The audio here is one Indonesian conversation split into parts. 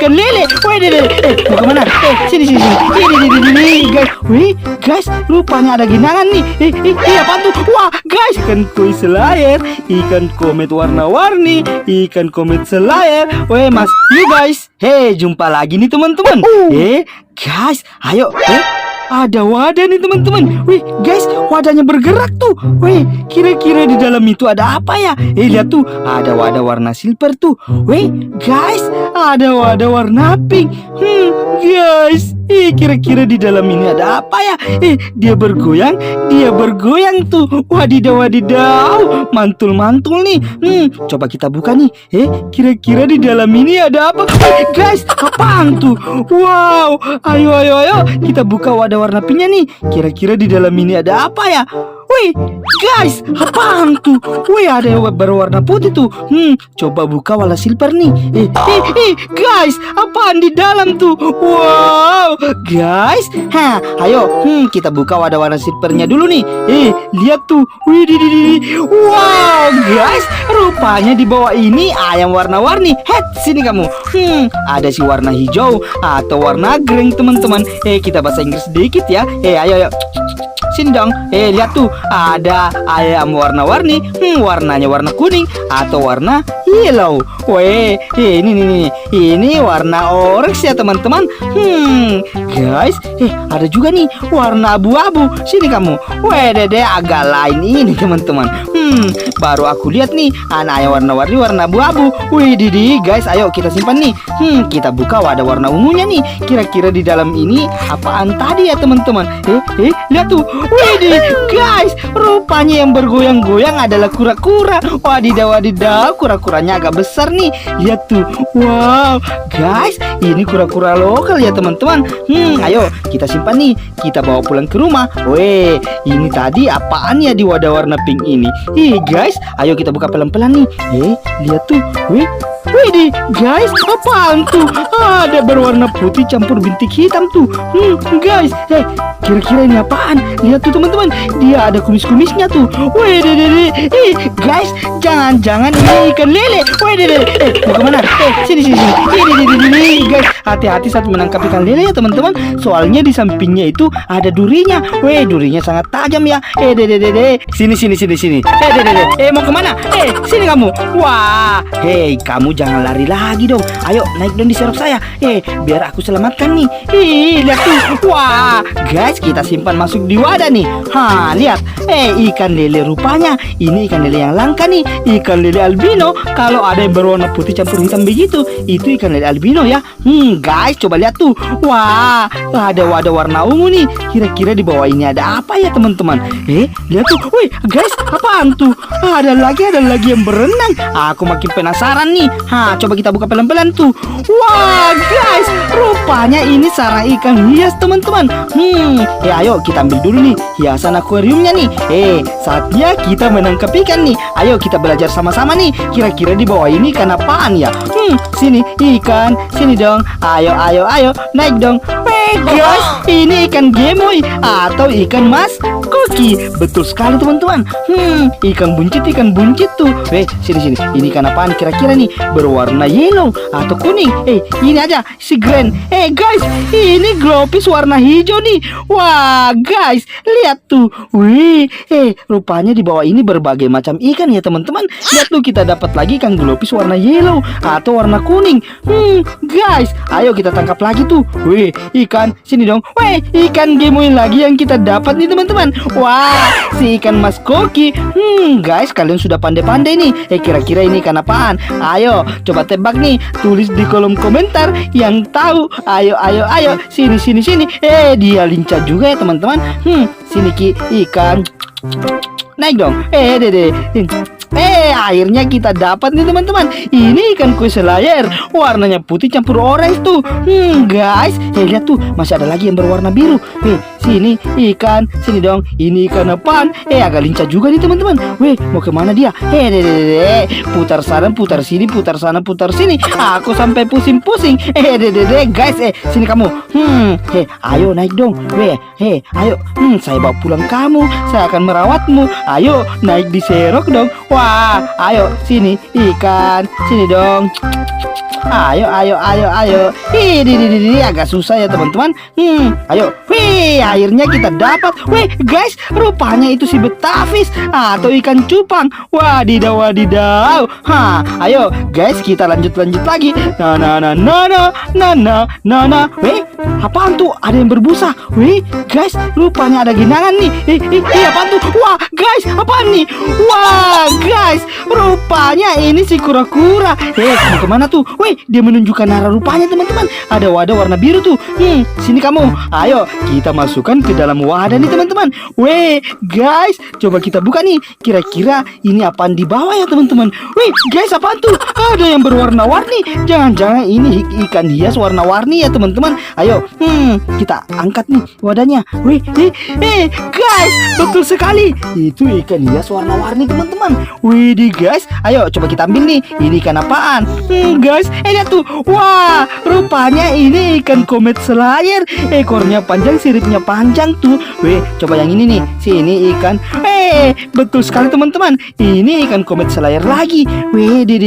ikan lele. Deh, deh. Eh, mau ke mana? Eh, sini, sini, sini. Ini, ini, ini, guys. Wih, guys, rupanya ada genangan nih. Eh, eh, eh, apa tuh? Wah, guys, ikan koi selayar, ikan komet warna-warni, ikan komet selayar. Weh, mas, you guys. Hei, jumpa lagi nih teman-teman. Eh, guys, ayo. Eh, ada wadah nih teman-teman. Wih, guys, wadahnya bergerak tuh. Wih, kira-kira di dalam itu ada apa ya? Eh, lihat tuh, ada wadah warna silver tuh. Wih, guys, ada wadah warna pink. Hmm, guys, eh, kira-kira di dalam ini ada apa ya? Eh, dia bergoyang, dia bergoyang tuh. Wadidaw, wadidaw, mantul-mantul nih. Hmm, coba kita buka nih. Eh, kira-kira di dalam ini ada apa? Eh, guys, apaan tuh? Wow, ayo, ayo, ayo, kita buka wadah warna pinknya nih. Kira-kira di dalam ini ada apa ya? Wih, guys, apaan tuh? Wih, ada yang berwarna putih tuh. Hmm, coba buka warna silver nih. Eh, eh, eh, guys, apaan di dalam tuh? Wow, guys, ha, ayo, hmm, kita buka wadah warna silvernya dulu nih. Eh, lihat tuh. Wih, di, di, di. Wow, guys, rupanya di bawah ini ayam warna-warni. Head, sini kamu. Hmm, ada si warna hijau atau warna green, teman-teman. Eh, kita bahasa Inggris sedikit ya. Eh, ayo, ayo. Sini dong. Eh, lihat tuh. Ada ayam warna-warni. Hmm, warnanya warna kuning atau warna yellow. Weh, eh, ini nih nih. Ini warna orange ya, teman-teman. Hmm, guys, eh ada juga nih warna abu-abu. Sini kamu. Weh, dede agak lain ini, teman-teman. Hmm, baru aku lihat nih anak ayam warna-warni warna abu-abu. Wih, Didi, guys, ayo kita simpan nih. Hmm, kita buka wadah warna ungunya nih. Kira-kira di dalam ini apaan tadi ya, teman-teman? Eh, eh, lihat tuh. Didi, guys, rupanya yang bergoyang-goyang adalah kura-kura. Wadidaw, wadidaw, kura-kuranya agak besar nih. Lihat tuh. Wow, guys, ini kura-kura lokal ya, teman-teman. Hmm, ayo kita simpan nih. Kita bawa pulang ke rumah. Weh, ini tadi apaan ya di wadah warna pink ini? Ih, guys, ayo kita buka pelan-pelan nih. Eh, lihat tuh. Wih, Widih, guys, apaan tuh? Ada berwarna putih campur bintik hitam tuh. Hmm, guys, eh, kira-kira ini apaan? Lihat tuh teman-teman, dia ada kumis-kumisnya tuh. Deh, eh, guys, jangan-jangan ini ikan lele. Widih, deh, eh, mau ke mana? Eh, sini, sini, sini. Ini, ini, ini, ini, guys, hati-hati saat menangkap ikan lele ya teman-teman. Soalnya di sampingnya itu ada durinya. Weh, durinya sangat tajam ya. Eh, deh, deh, deh. Sini, sini, sini, sini. Eh, deh, deh. Eh, mau ke mana? Eh, sini kamu. Wah, hei, kamu jangan lari lagi dong. Ayo naik dong di serok saya. Eh, biar aku selamatkan nih. Ih, lihat tuh. Wah, guys, kita simpan masuk di wadah nih. Ha, lihat. Eh, ikan lele rupanya. Ini ikan lele yang langka nih. Ikan lele albino. Kalau ada yang berwarna putih campur hitam begitu, itu ikan lele albino ya. Hmm, guys, coba lihat tuh. Wah, ada wadah warna ungu nih. Kira-kira di bawah ini ada apa ya, teman-teman? Eh, lihat tuh. Wih, guys, apaan tuh? Ada lagi, ada lagi yang berenang. Aku makin penasaran nih. Ha, coba kita buka pelan-pelan tuh. Wah, guys, rupanya ini sarang ikan hias, teman-teman. Hmm, ya ayo kita ambil dulu nih hiasan akuariumnya nih. Eh, saatnya kita menangkap ikan nih. Ayo kita belajar sama-sama nih. Kira-kira di bawah ini ikan apaan ya? Hmm, sini ikan, sini dong. Ayo, ayo, ayo, naik dong. Weh, guys, ini ikan gemoy atau ikan mas koki. Betul sekali teman-teman. Hmm, ikan buncit, ikan buncit tuh. Weh, sini sini. Ini ikan apaan kira-kira nih? Berwarna yellow atau kuning. Eh, ini aja si Grand. Eh, guys, ini glowfish warna hijau nih. Wah, guys, lihat tuh. Wih, eh, rupanya di bawah ini berbagai macam ikan ya teman-teman. Lihat tuh kita dapat lagi ikan glowfish warna yellow atau warna kuning. Hmm, guys, ayo kita tangkap lagi tuh. Wih, ikan sini dong. Wih, ikan gemoy lagi yang kita dapat nih teman-teman. Wah, si ikan mas koki. Hmm, guys, kalian sudah pandai-pandai nih. Eh, kira-kira ini ikan apaan? Ayo, coba tebak nih. Tulis di kolom komentar yang tahu. Ayo, ayo, ayo. Sini, sini, sini. Eh, dia lincah juga ya teman-teman. Hmm, sini ki ikan. Naik dong. Eh, dede. Eh, akhirnya kita dapat nih teman-teman. Ini ikan kue selayar, warnanya putih campur orange tuh. Hmm, guys, eh lihat tuh, masih ada lagi yang berwarna biru. Eh, sini ikan, sini dong. Ini ikan apaan? Eh, agak lincah juga nih teman-teman. Weh, mau ke mana dia? Eh, deh, deh, deh. putar sana, putar sini, putar sana, putar sini. Aku sampai pusing-pusing. Eh, deh, deh, deh, guys, eh, sini kamu. Hmm, eh, ayo naik dong. Weh, eh, ayo. Hmm, saya bawa pulang kamu. Saya akan merawatmu. Ayo, naik di serok dong. Wah, Wah, ayo sini ikan, sini dong. Ayo, ayo, ayo, ayo. Ini, ini, ini, agak susah ya teman-teman. Hmm, ayo. Wih, akhirnya kita dapat. Wih, guys, rupanya itu si betavis atau ikan cupang. Wadidaw, wadidaw. Hah, ayo, guys, kita lanjut lanjut lagi. Nah, nah, nah, nah, nah, nah, nah, nah, nah. Wih, apaan tuh? Ada yang berbusa. Wih, guys, rupanya ada genangan nih. Eh, eh, eh, apaan tuh? Wah, guys, apaan nih? Wah, guys, rupanya ini si kura-kura. Eh, mau ke mana tuh? Wih, dia menunjukkan arah rupanya teman-teman. Ada wadah warna biru tuh. Hmm, sini kamu. Ayo, kita masukkan ke dalam wadah nih teman-teman. Weh, guys, coba kita buka nih. Kira-kira ini apaan di bawah ya teman-teman? Wih, guys, apaan tuh? Ada yang berwarna-warni. Jangan-jangan ini ikan hias warna-warni ya teman-teman. Ayo, hmm, kita angkat nih wadahnya. Wih, eh, eh, guys, betul sekali. Itu ikan hias warna-warni teman-teman. Wih, di guys, ayo coba kita ambil nih. Ini ikan apaan? Hmm, guys, eh lihat tuh. Wah, rupanya ini ikan komet selayar. Ekornya panjang, siripnya panjang tuh. Weh, coba yang ini nih. Sini ikan. Eh, betul sekali teman-teman. Ini ikan komet selayar lagi. Weh, di.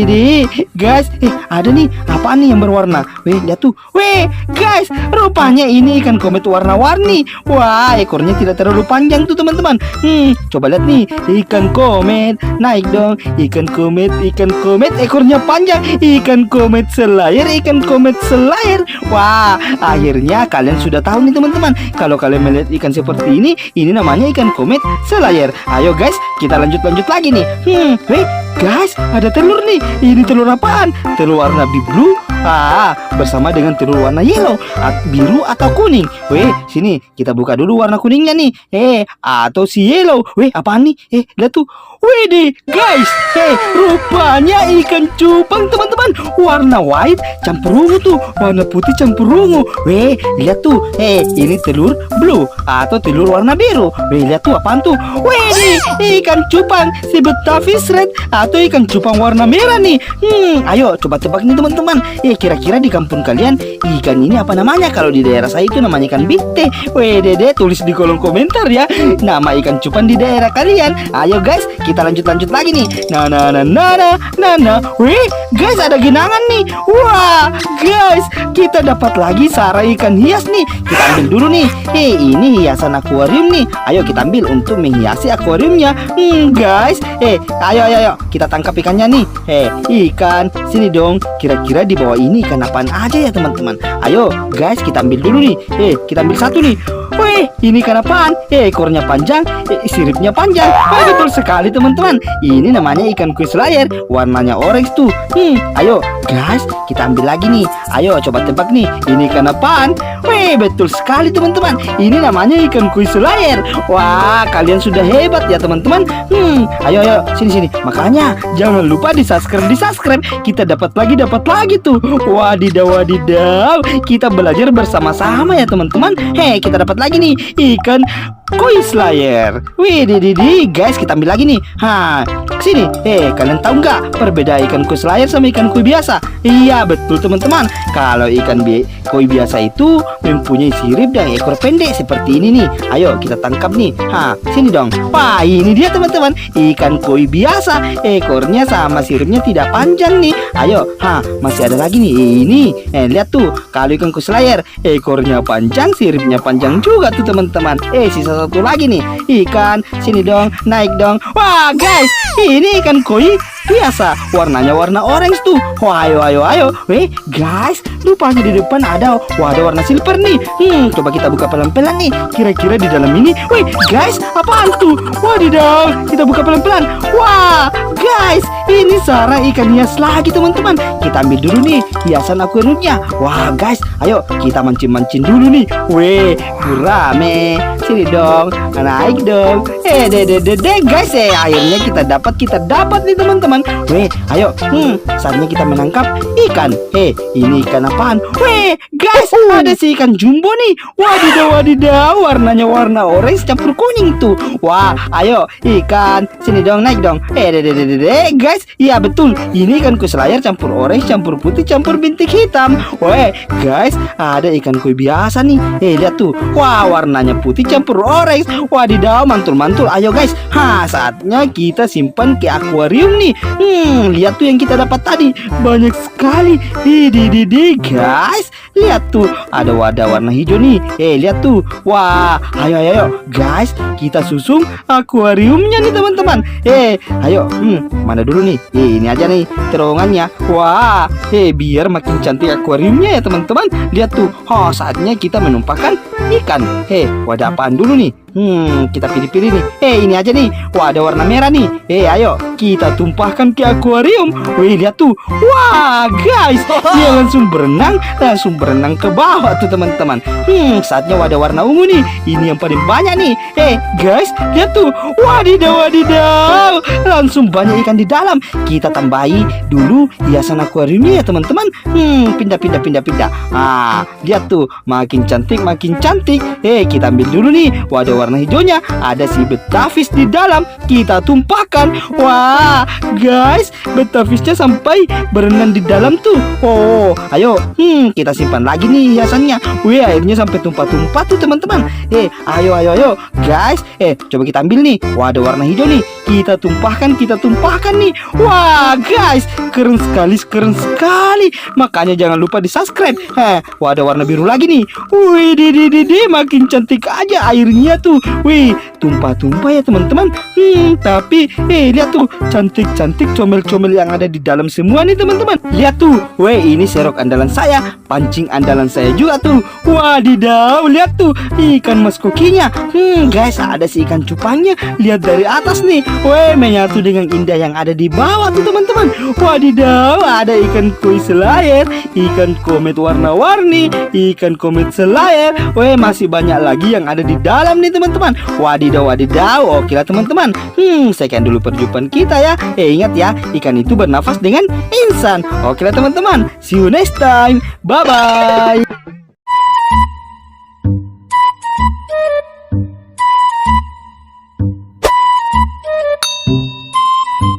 Guys, eh ada nih. Apaan nih yang berwarna? Weh, lihat tuh. Weh, guys, rupanya ini ikan komet warna-warni. Wah, ekornya tidak terlalu panjang tuh teman-teman. Hmm, coba lihat nih. Ikan komet. Naik dong. Ikan komet, ikan komet. Ekornya panjang. Ikan komet selayar, ikan komet selayar. Wah, akhirnya kalian sudah tahu nih teman-teman. Kalau kalian melihat ikan seperti ini, ini namanya ikan komet selayar. Ayo guys, kita lanjut-lanjut lagi nih. Hmm, weh, guys, ada telur nih. Ini telur apaan? Telur warna blue Ah, bersama dengan telur warna yellow, biru atau kuning. Weh, sini kita buka dulu warna kuningnya nih. Eh, atau si yellow. Weh, apaan nih? Eh, lihat tuh. Wih deh, guys. Eh, rupanya ikan cupang teman-teman. Warna white campur ungu tuh. Warna putih campur ungu. Weh, lihat tuh. Eh, ini telur blue atau telur warna biru. Weh, lihat tuh apaan tuh? Wih deh, ikan cupang si betavis red atau ikan cupang warna merah nih. Hmm, ayo coba tebak nih teman-teman. Eh, kira-kira di kampung kalian ikan ini apa namanya? Kalau di daerah saya itu namanya ikan bite. Weh, tulis di kolom komentar ya. Nama ikan cupang di daerah kalian. Ayo guys, kita lanjut-lanjut lagi nih. Nah, nah, nah, nah, nah, nah, nah. Wih, guys ada genangan nih. Wah, guys, kita dapat lagi sarang ikan hias nih. Kita ambil dulu nih. Eh, ini hiasan akuarium nih. Ayo kita ambil untuk menghiasi akuariumnya. Hmm, guys. Eh, ayo, ayo, ayo. Kita tangkap ikannya nih. Eh, ikan. Sini dong. Kira-kira di bawah ini ikan apaan aja ya teman-teman? Ayo, guys, kita ambil dulu nih. Eh, kita ambil satu nih. Wih, ini ikan apaan? Eh, ekornya panjang, eh, siripnya panjang. Wah, betul sekali teman-teman. Ini namanya ikan kuis layar, warnanya orange tuh. Hmm, ayo guys, kita ambil lagi nih. Ayo coba tebak nih, ini ikan apaan? Wih, betul sekali teman-teman. Ini namanya ikan kuis layar. Wah, kalian sudah hebat ya teman-teman. Hmm, ayo ayo sini sini. Makanya jangan lupa di subscribe di subscribe. Kita dapat lagi dapat lagi tuh. Wadidaw wadidaw. Kita belajar bersama-sama ya teman-teman. Hei, kita dapat lagi nih ikan koi slayer. Wih, di, guys, kita ambil lagi nih. Ha, sini. Eh, kalian tahu nggak perbedaan ikan koi slayer sama ikan koi biasa? Iya, betul teman-teman. Kalau ikan bi koi biasa itu mempunyai sirip dan ekor pendek seperti ini nih. Ayo kita tangkap nih. Ha, sini dong. Wah, ini dia teman-teman. Ikan koi biasa. Ekornya sama siripnya tidak panjang nih. Ayo, ha, masih ada lagi nih. Ini, eh lihat tuh. Kalau ikan koi slayer, ekornya panjang, siripnya panjang juga tuh teman-teman. Eh, sisa satu lagi nih. Ikan, sini dong, naik dong. Wah, guys, ini ikan koi biasa. Warnanya warna orange tuh. Wah, ayo, ayo, ayo. Weh, guys, rupanya di depan ada wadah warna silver nih. Hmm, coba kita buka pelan-pelan nih. Kira-kira di dalam ini. Wih, guys, apaan tuh? Wadidaw, kita buka pelan-pelan. Wah, guys, ini sarang ikan hias lagi teman-teman. Kita ambil dulu nih hiasan akuariumnya. Wah, guys, ayo kita mancing-mancing dulu nih. Weh, gurame. Sini dong, naik dong. Eh, deh, deh, deh, deh, guys, eh, akhirnya kita dapat, kita dapat nih teman-teman. Weh, ayo, hmm, saatnya kita menangkap ikan. Eh, ini ikan apaan? Weh, guys, ada si ikan jumbo nih. Wadidaw, wadidaw, warnanya warna orange campur kuning tuh. Wah, ayo, ikan, sini dong, naik dong. Eh, deh, deh, deh, deh, guys, iya betul. Ini ikan kuis layar campur orange, campur putih, campur berbintik hitam. Weh, guys, ada ikan koi biasa nih. Eh, lihat tuh. Wah, warnanya putih campur orange. Wadidaw, mantul-mantul. Ayo guys, ha, saatnya kita simpan ke akuarium nih. Hmm, lihat tuh yang kita dapat tadi. Banyak sekali. Di, di, di, di, guys. Lihat tuh, ada wadah warna hijau nih. Eh, lihat tuh. Wah, ayo, ayo, ayo. Guys, kita susung akuariumnya nih teman-teman. Eh, ayo. Hmm, mana dulu nih? Eh, ini aja nih terowongannya. Wah, eh biar makin cantik akuariumnya ya teman-teman. Lihat tuh. Oh, saatnya kita menumpahkan ikan. Hei, wadah apaan dulu nih? Hmm, kita pilih-pilih nih. Eh, ini aja nih. Wah, ada warna merah nih. Eh, ayo kita tumpahkan ke akuarium. Wih, lihat tuh. Wah, guys, dia langsung berenang, langsung berenang ke bawah tuh teman-teman. Hmm, saatnya wadah warna ungu nih. Ini yang paling banyak nih. Eh, guys, lihat tuh. Wadidaw, wadidaw. Langsung banyak ikan di dalam. Kita tambahi dulu hiasan akuariumnya ya teman-teman. Hmm, pindah, pindah, pindah, pindah. Ah, lihat tuh. Makin cantik, makin cantik. Eh, kita ambil dulu nih wadah warna hijaunya. Ada si betafish di dalam. Kita tumpahkan. Wah, guys, betafishnya sampai berenang di dalam tuh. Oh, ayo. Hmm, kita simpan lagi nih hiasannya. Wih, airnya sampai tumpah-tumpah tuh teman-teman. Eh, ayo, ayo, ayo. Guys, eh, coba kita ambil nih. Wadah warna hijau nih. Kita tumpahkan, kita tumpahkan nih. Wah, guys, keren sekali, keren sekali. Makanya jangan lupa di subscribe. Heh, wadah warna biru lagi nih. Wih, di, di, di, makin cantik aja airnya tuh. Wih, tumpah-tumpah ya teman-teman. Hmm, tapi, eh, lihat tuh, cantik-cantik comel-comel yang ada di dalam semua nih teman-teman. Lihat tuh, weh, ini serok andalan saya, pancing andalan saya juga tuh. Wadidaw, lihat tuh, ikan mas kokinya. Hmm, guys, ada si ikan cupangnya. Lihat dari atas nih. Weh, menyatu dengan indah yang ada di bawah tuh teman-teman. Wadidaw, ada ikan koi selayar, ikan komet warna-warni, ikan komet selayar. Weh, masih banyak lagi yang ada di dalam nih teman-teman. Wadidaw, wadidaw. Oke lah teman-teman. Hmm, sekian dulu perjumpaan kita ya. Eh, ingat ya, ikan itu bernafas dengan insan. Oke lah teman-teman. See you next time. Bye-bye.